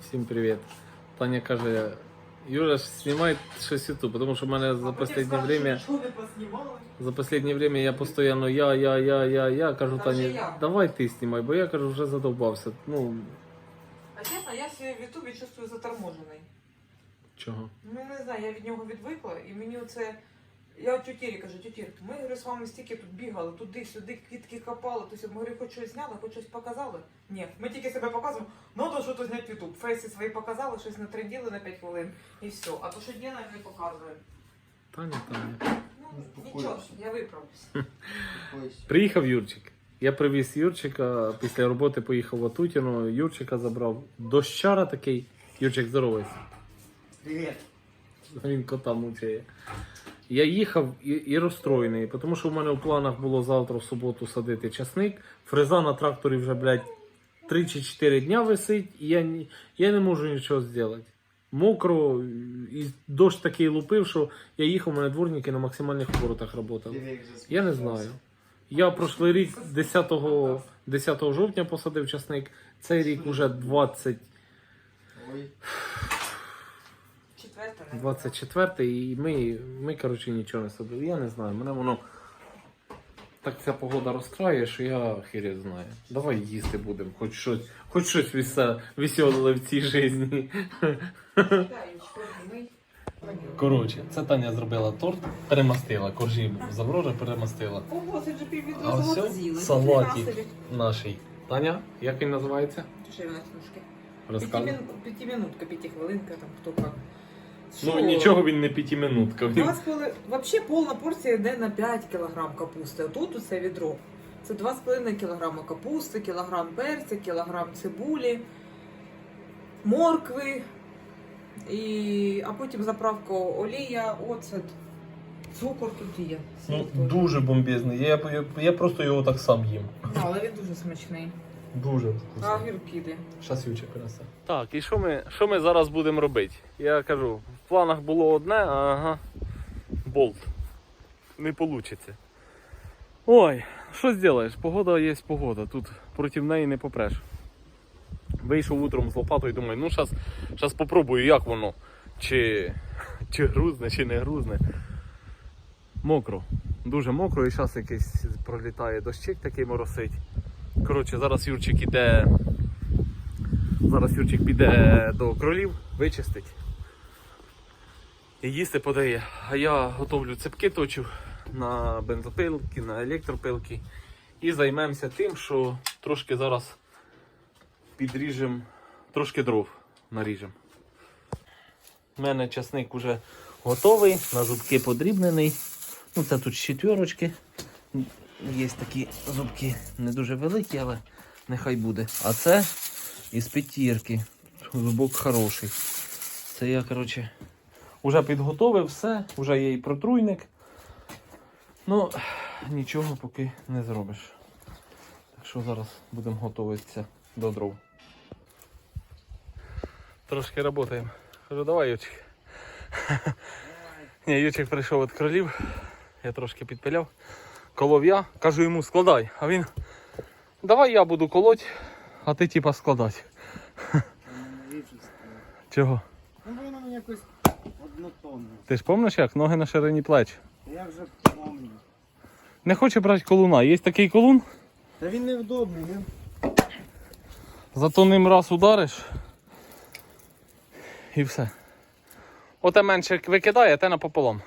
Всім привіт. Таня каже, Юра, знімай щось YouTube, тому що в мене за останнє время, за останнє время я постійно я, я, я, я, я. Кажу, Та Тані, давай ти знімай, бо я кажу, вже задовбався. Ну, А чесно, я себе в Ютубі чувствую заторможений. чого? Ну не знаю, я від нього відвикла, і мені оце. Я тютірі кажу, тютір, ми говорю, з вами стільки тут бігали, туди-сюди, квітки копали, тобто ми говорю, хоч щось зняли, хоч щось показали. Ні, ми тільки себе показуємо, ну то що то зняти Ютуб. Фейси свої показали, щось натренділи на 5 хвилин і все. А то що не показує. Таня, Таня. Ну, нічого, я виправлюсь. Приїхав Юрчик. Я привіз Юрчика, після роботи поїхав в Атутіно, Юрчика забрав. Дощара такий. Юрчик, здоровайся. Привет. Він кота мучає. Я їхав і, і розстроєний, тому що в мене в планах було завтра в суботу садити часник. Фреза на тракторі вже, блядь, 3 чи 4 дня висить, і я, я не можу нічого зробити. Мокро, і дощ такий лупив, що я їхав, у мене дворники на максимальних оборотах працювали. Я не знаю. Я прошлий рік 10, 10 жовтня посадив часник, цей рік уже 20. Ой. Четверте, 24 і ми, ми коротше, нічого не садили. Я не знаю, мене воно так ця погода розстраює, що я хірі знаю. Давай їсти будемо, хоч щось, хоч щось весе- веселе в цій житті. Коротше, це Таня зробила торт, перемастила, коржі з Аврори перемастила. Ого, це вже піввідро золота салатик наший. Таня, як він називається? Нас трошки. Розказуй. П'ятиминутка, п'ятихвилинка, там хто як. Ну Що? нічого він не п'ятиминутка. Він... Два з половиною- Вообще повна порція йде на 5 кг капусти. А тут усе відро. Це 2,5 кг капусти, кілограм перця, кілограм цибулі, моркви, і... а потім заправка олія, оцет, цукор тут є. Ну, дуже бомбезний. Я, я, я просто його так сам їм. Але він дуже смачний. Дуже А огірки де? Щас Юча. Так, і що ми, що ми зараз будемо робити? Я кажу, в планах було одне, а ага. Болт. Не вийде. Ой, що зробиш? Погода є погода. Тут проти неї не попреш. Вийшов утром з лопатою і думаю, ну зараз щас попробую, як воно. Чи, чи грузне, чи не грузне. Мокро. Дуже мокро і зараз якийсь пролітає дощик такий моросить. Коротше, зараз Юрчик іде. Зараз Юрчик піде до кролів, вичистить. І їсти подає. А я готовлю цепки точу на бензопилки, на електропилки. І займемося тим, що трошки зараз підріжемо, трошки дров наріжемо. У мене часник вже готовий, на зубки подрібнений. Ну, це тут четверочки. Є такі зубки не дуже великі, але нехай буде. А це із п'ятірки. Зубок хороший. Це я, коротше, вже підготовив все, вже є і протруйник. Ну, нічого поки не зробиш. Так що зараз будемо готуватися до дров. Трошки працюємо. Кажу, давай, Ючик. Ні, Ючик прийшов від кролів. Я трошки підпиляв. Колов я, кажу йому складай. А він. Давай я буду колоть, а ти типа складати. Чого? Ну воно мені якось однотонне. Ти ж пам'ятаєш як? Ноги на ширині плеч. Я вже помню. Не хоче брати колуна. Є такий колун, Та він невдобний, він. зато ним раз удариш. І все. Оте менше викидає, те напополам.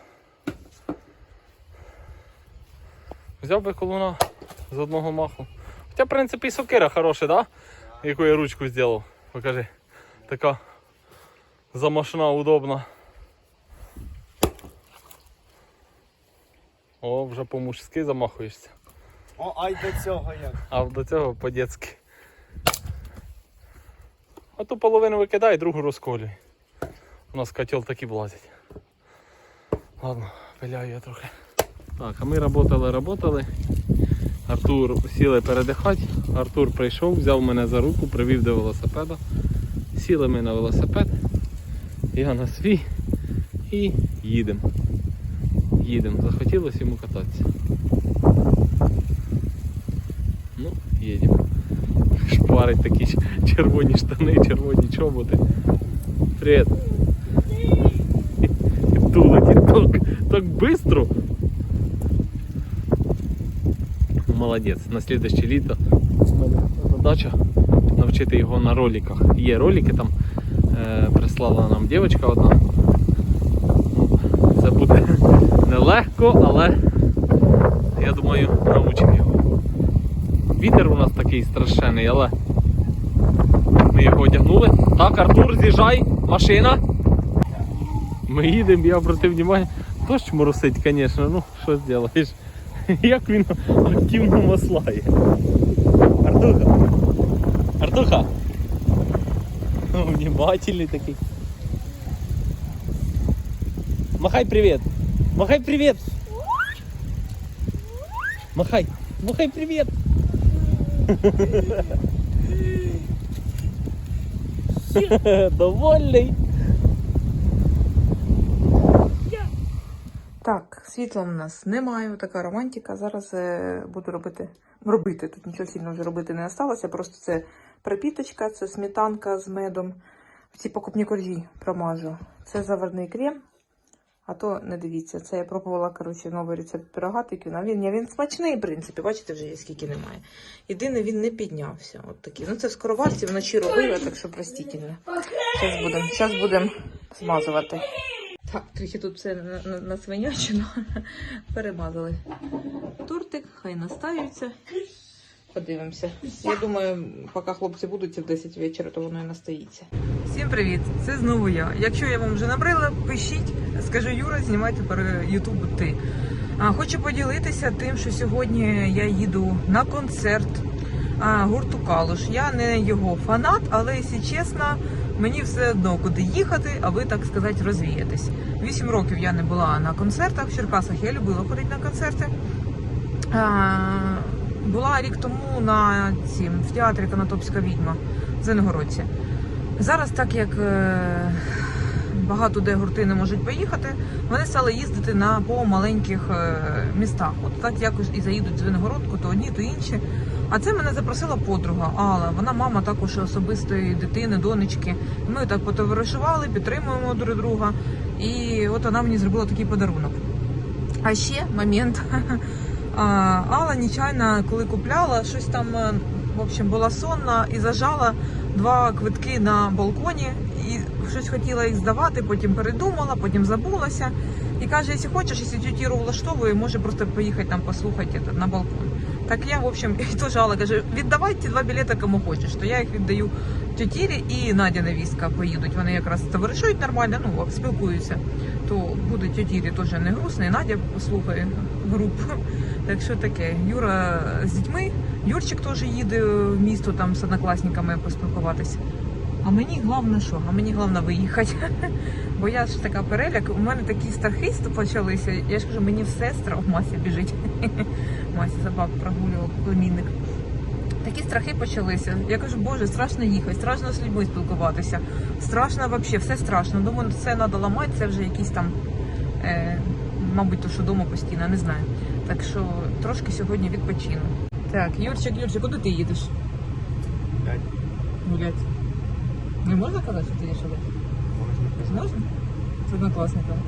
Взяв би колуна з одного маху. Хоча, в принципі, і сокира хороша, да? Яку я ручку зробив. Покажи. Така замашна, удобна. О, вже по-мужськи замахуєшся. О, ай до цього як. А до цього по-дєцьки. А ту половину викидай, другу розколюй. У нас котел такі влазять. Ладно, пиляю я трохи. Так, а ми работали, работали. Артур сіли передихати. Артур прийшов, взяв мене за руку, привів до велосипеда. Сіли ми на велосипед. Я на свій і їдемо. Їдемо. Захотілося йому кататися. Ну, їдемо. Шпа варить такі червоні штани, червоні чоботи. Привіт. І так, так бистро. Молодець. На слідуще літо у мене задача навчити його на роликах. Є ролики там. Е, прислала нам дівчинка одна. Ну, Це буде нелегко, але я думаю, научимо його. Вітер у нас такий страшенний, але ми його одягнули. Так, Артур, з'їжджай, машина. Ми їдемо, я обратив увагу. Дощ моросить, звісно, ну що зробиш? Як він активно маслає. Артуха. Артуха. Ну, Внимательный такий. Махай привет. Махай привет. Махай. Махай привет. Довольний. Світла у нас немає, така романтика. Зараз е, буду робити. Робити тут нічого сильно вже робити не осталося. Просто це пропіточка, це сметанка з медом. В ці покупні коржі промажу. Це заварний крем. А то не дивіться, це я пробувала коротше, новий рецепт пирога тиквіна. Він, він смачний, в принципі, бачите, вже є скільки немає. Єдине, він не піднявся. От такий. Ну це в скороварці вночі робила, так що простітельно. Зараз будемо будем змазувати. Так, трохи тут все на, на, насвинячено. Перемазали тортик, хай настаються. Подивимося. Я думаю, поки хлопці будуть в 10 вечора, то воно і настоїться. Всім привіт! Це знову я. Якщо я вам вже набрила, пишіть, скажу Юра, знімай тепер Ютуб ти. А, хочу поділитися тим, що сьогодні я їду на концерт а, гурту Калуш. Я не його фанат, але, якщо чесно, мені все одно куди їхати, аби так сказати, розвіятись. Вісім років я не була на концертах в Черкасах. Я любила ходити на концерти. Була рік тому на цім в театрі Конотопська відьма в Зеленгородці. Зараз, так як е, багато де гурти не можуть поїхати, вони стали їздити на по маленьких е, містах. От так якось і заїдуть в Звенигородку, то одні, то інші. А це мене запросила подруга Алла. Вона мама також особистої дитини, донечки. Ми так потоваришували, підтримуємо друг друга. І от вона мені зробила такий подарунок. А ще момент. Алла нечайно, коли купляла, щось там, е, в общем, була сонна і зажала два квитки на балконі. І щось хотіла їх здавати, потім передумала, потім забулася. І каже, якщо хочеш, якщо тетя Іру влаштовує, може просто поїхати там послухати на балкон. Так я, в общем, і теж Алла каже, віддавай ті два білети кому хочеш. То я їх віддаю тіті і Надя невістка поїдуть. Вони якраз товаришують нормально, ну, спілкуються. То буде тіті теж не грустно, і Надя послухає групу. Так що таке, Юра з дітьми, Юрчик теж їде в місто там з однокласниками поспілкуватися. А мені головне що? А мені головне виїхати. Бо я ж така переляк, у мене такі страхи почалися. Я ж кажу, мені все страх Мася біжить. Мася собак прогулював, племінник. Такі страхи почалися. Я кажу, боже, страшно їхати, страшно з людьми спілкуватися. Страшно взагалі, все страшно. Думаю, це треба ламати, це вже якісь там, е, мабуть, то, що вдома постійно, не знаю. Так що трошки сьогодні відпочину. Так, Юрчик, Юрчик, куди ти їдеш? Гулять. Гулять. Не можна казати, що ти їдеш гуляти? Можна? З однокласниками?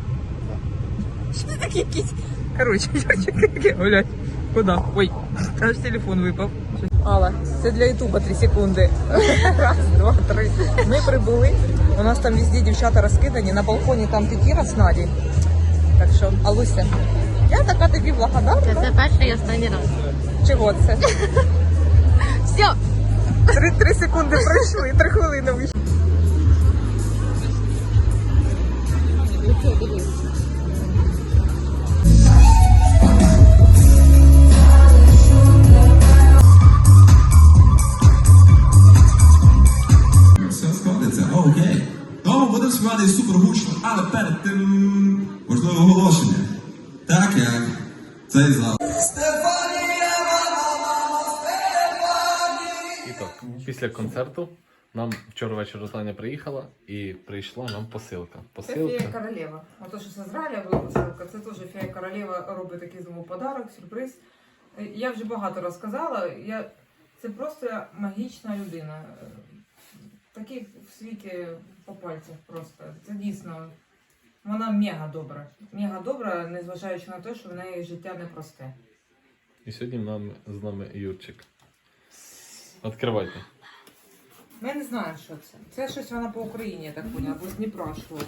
Що ти такі якісь? Коротше, Юрчик гулять. Куди? Ой, аж телефон випав. Алла, це для Ютуба 3 секунди. Раз, два, три. Ми прибули. У нас там везде дівчата розкидані. На балконі там Тетіра з Наді. Так що, Алуся, я така тобі благодарна. Це перший і останній раз. Чого це? Все, Три, три секунди пройшли, три хвилини вийшло. Все сходиться, окей. Тому будемо співати супер гучно, але перед тим важливе оголошення. Так як цей зал. Після концерту нам вчора ввечері Таня приїхала і прийшла нам посилка. Це Посилка. фея королева. А то, що з Ізраїля була посилка, це теж фея королева робить такий знову подарок, сюрприз. Е, Я вже багато розказала. Я... Це просто магічна людина. Е, Такий в світі по пальцях просто. Це дійсно. Вона мега добра. Мега добра, незважаючи на те, що в неї життя непросте. І сьогодні нам, з нами Юрчик. Відкривайте. Я не знаю, що це. Це щось вона по Україні, я так поняла, або з Дніпра йшло.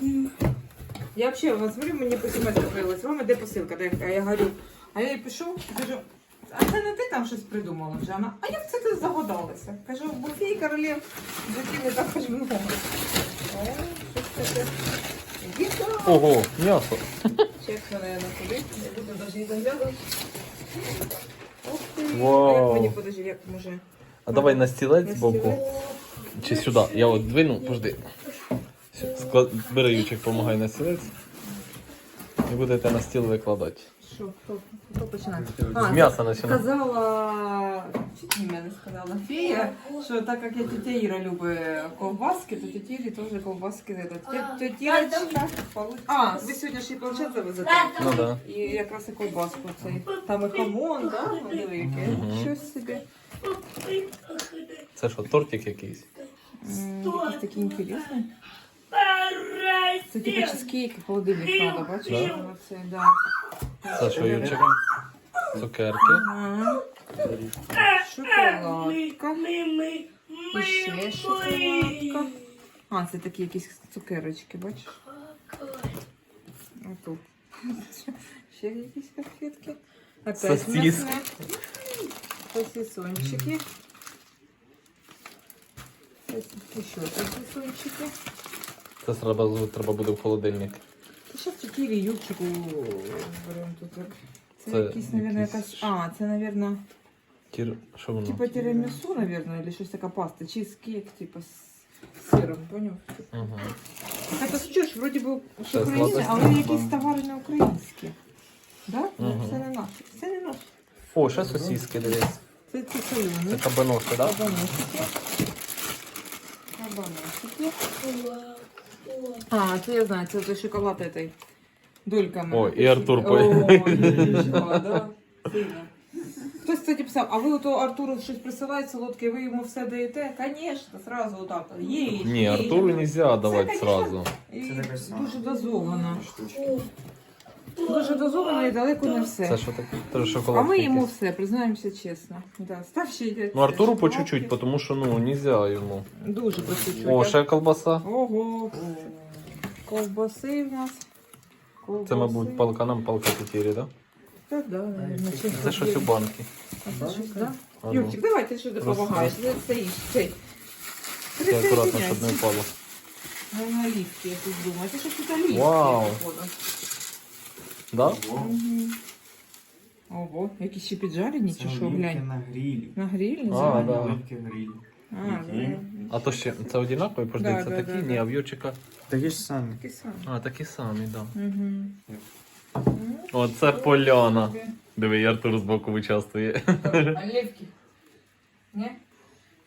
Я взагалі вас смотрю, мені по смс відкрилась. Вам іде посилка, де я говорю. А я їй пишу, кажу, а це не ти там щось придумала вже? Вона, а як це ти загадалася? Кажу, бо фій королів житті не також много. О, щось таке. Ого, м'ясо. Чек, наверное, куди. Я буду навіть не заглядати. Ух ти. Вау. Як мені подожди, як може? А давай на стілець збоку. Чи сюди? Я от двину, пожди. Склад... Бери Ючик, помагай на стілець. І будете на стіл викладати. Що, хто, хто починає? З м'яса починай. Сказала, чуть не сказала фея, що так як я тетя Іра любить ковбаски, то тетя Ірі теж ковбаски не дадуть. Тетя Ірочка, получ- А, ви сьогодні ще й планшет завезете? Ну да. І якраз і ковбаску цей. Там і хамон, да? Мгм. Щось собі. Це що, тортик якийсь? М, Якийсь такий інтересний. Це типу чизкейк, холодильник треба, бачиш? Да? Оце, да. Це що, Юрчик? Цукерки. Ага. Шоколадка. І ще шоколадка. А, це такі якісь цукерочки, бачиш? А тут. Ще якісь конфетки. Опять Сосиски. м'ясне. Сосисончики. Сосисончики. Це треба, треба буде в холодильник. Та ще чотири юбчику беремо тут. Це, Це якісь, мабуть, якісь- якась... А, це, мабуть, Тір... Що воно? типа тирамісу, наверное, или щось така паста, чизкейк, типа з сиром, поняв? Угу. Так що ж, вроді би Україна, злата але якісь товари не українські. Да? Мгм. Це не наші. Це не наші. О, ще сосиски, дивись. Це ці Це солоні. кабаноси, так? Кабаносики. Кабаносики. А, це я знаю, це той шоколад этой дольками. О, і Артур О, по- нічого, да. Сильно. Хтось, кстати, писав, а ви ото Артуру щось присилають солодке, ви йому все даєте? Звісно, сразу отак. Їй, Ні. Артуру не можна давати конечно. сразу. Це таке саме. дуже дозовано. Дуже дозовано і далеко не все. Це що таке? Це а ми йому все, признаємося чесно. Да, став ще й Ну Артуру по чуть-чуть, тому що ну нельзя йому. Дуже по чуть-чуть. О, ще колбаса. Ого. Ковбаси в нас. Ковбаси. Це, мабуть, палка нам палка так? Так, да, наверное. Це щось у банки. А це щось, да? Ну. Юрчик, давай, ти що допомагаєш? Ти стоїш, цей. Це акуратно, щоб не впало. На ліфті, я тут думаю. Це щось тут олівки. Вау. походу. Да? Ого, якісь ще піджарені чи що, глянь. на грилі. На грилі? А, да. Оливки в грилі. А, да. А то ще це однакові, пожди, Да, це да, такі? да, Ні, да. а в Юрчика. Такі ж самі. Такий самий. А, такі самі, так. Да. Мгм. Оце поляна. Диви, і Артур збоку вичаствує. Оливки. Ні?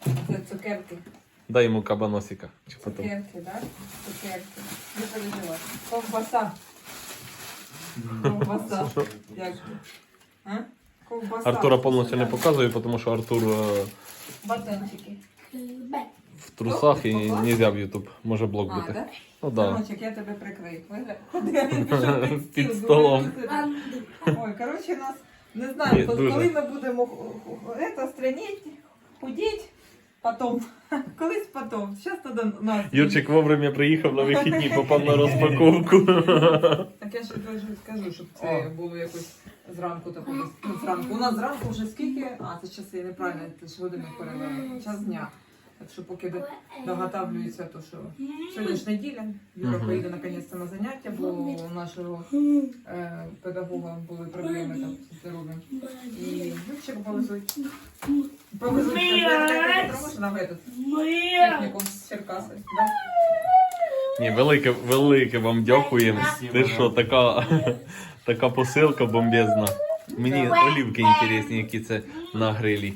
Це цукерки. Дай йому кабаносика. Чи потім. Цукерки, да? Цукерки. Не переживай. Ковбаса. Ковбаса. Як? А? Ковбаса. Артура повністю не показує, тому що Артур е, Батончики. в трусах і не можна в Ютуб. Може блок А, бути. Ну да. Синочек, я тебе прикрию. Під столом. Ой, коротше, нас не Ні, знаю, коли дуже. ми будемо это, страніть, худеть, потом. Колись потом. Зараз тоді нас. Юрчик вовремя приїхав на вихідні, попав на розпаковку. Так я ще кажу, скажу, щоб це було якось зранку такого. Ну, зранку. У нас зранку вже скільки? А, це часи неправильно, це ж годинник перевели. Час дня. Так що поки до- доготавлюється, то що сьогодні ж неділя, Юра Мгм. поїде наконець на заняття, бо у нашого е, педагога були проблеми там з здоров'ям. І Юрчик повезуть. Повезуть на этот технікум з Черкаси. Да? Ні, велике, велике вам дякуємо. Ти що, така, така посилка бомбезна. Мені олівки інтересні, які це на грилі.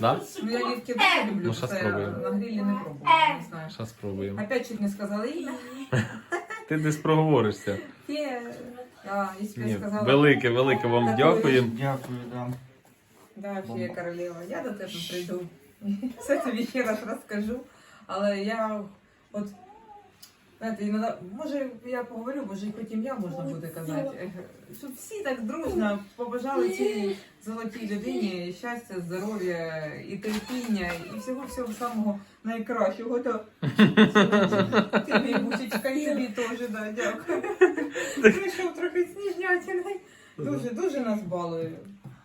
Да? Ну я лівки дуже люблю, Ну, щас це спробуємо. на грилі не пробувала, не знаю. Зараз спробуємо. Опять чуть не сказала ім'я. Ти десь проговоришся. Фе. А, якщо я Ні, сказала. велике, велике вам дякуємо. Дякую, да. Да, фея королева. Я до тебе прийду. Все тобі ще раз розкажу. Але я от. Знаєте, іноді, може я поговорю, може і хоч ім'я можна буде казати. Щоб всі так дружно побажали цій золотій людині щастя, здоров'я і терпіння, і всього-всього самого найкращого. То ти мій бусечка, і тобі теж, да, дякую. Прийшов трохи сніжнятиною. Дуже, дуже нас балує.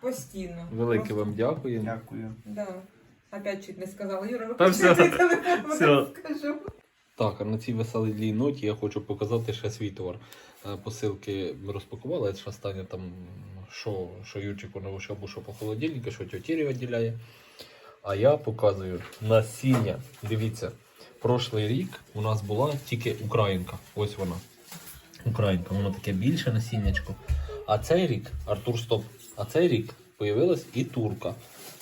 Постійно. Велике вам дякую. Дякую. Да. Опять чуть не сказала. Юра, виключи телефон, Все. скажу. Так, а на цій веселій ноті я хочу показати ще свій товар. Е, Посилки ми розпакували, це останнє там, що, що Юрчику на або що по холодильнику, що тьотірі виділяє. А я показую насіння. Дивіться, прошлий рік у нас була тільки українка. Ось вона. Українка, воно таке більше насіннячко. А цей рік, Артур Стоп, а цей рік появилась і турка.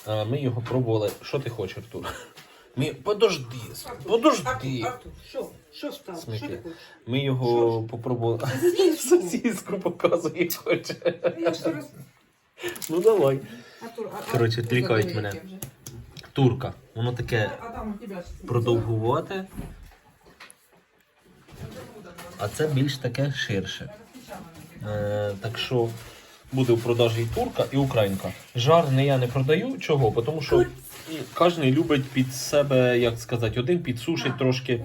Е, Ми його пробували. Що ти хочеш, Артур? Ми... Подожди, подожди. Артур, Артур, що? Що стало? Що ти хочеш? Ми його попробували. Сосиску показує хоче. Я ж роз... Ну давай. Артур, а, Коротше, а- а- мене. вже. Турка. Воно таке А у тебе ж продовгувате, а це більш таке ширше. Е, так що буде в продажі і турка, і українка. Жар не я не продаю. Чого? Тому що кожен любить під себе, як сказати, один підсушить трошки.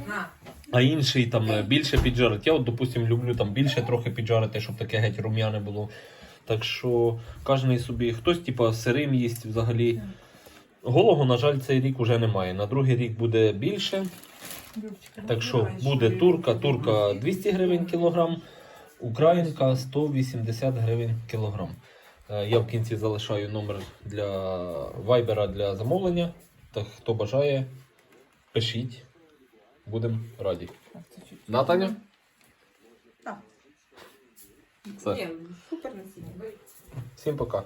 А інший там е, більше піджарить. Я, от, допустим, люблю там більше трохи піджарити, щоб таке геть рум'яне було. Так що кожен собі хтось, типа, сирим їсть взагалі. Голого, на жаль, цей рік уже немає. На другий рік буде більше. Так що буде турка, турка 200 гривень кілограм, українка 180 гривень кілограм. Е, Я в кінці залишаю номер для вайбера для замовлення. Так хто бажає, пишіть. Будемо раді. Да, Таня? Так. Все. Всім пока.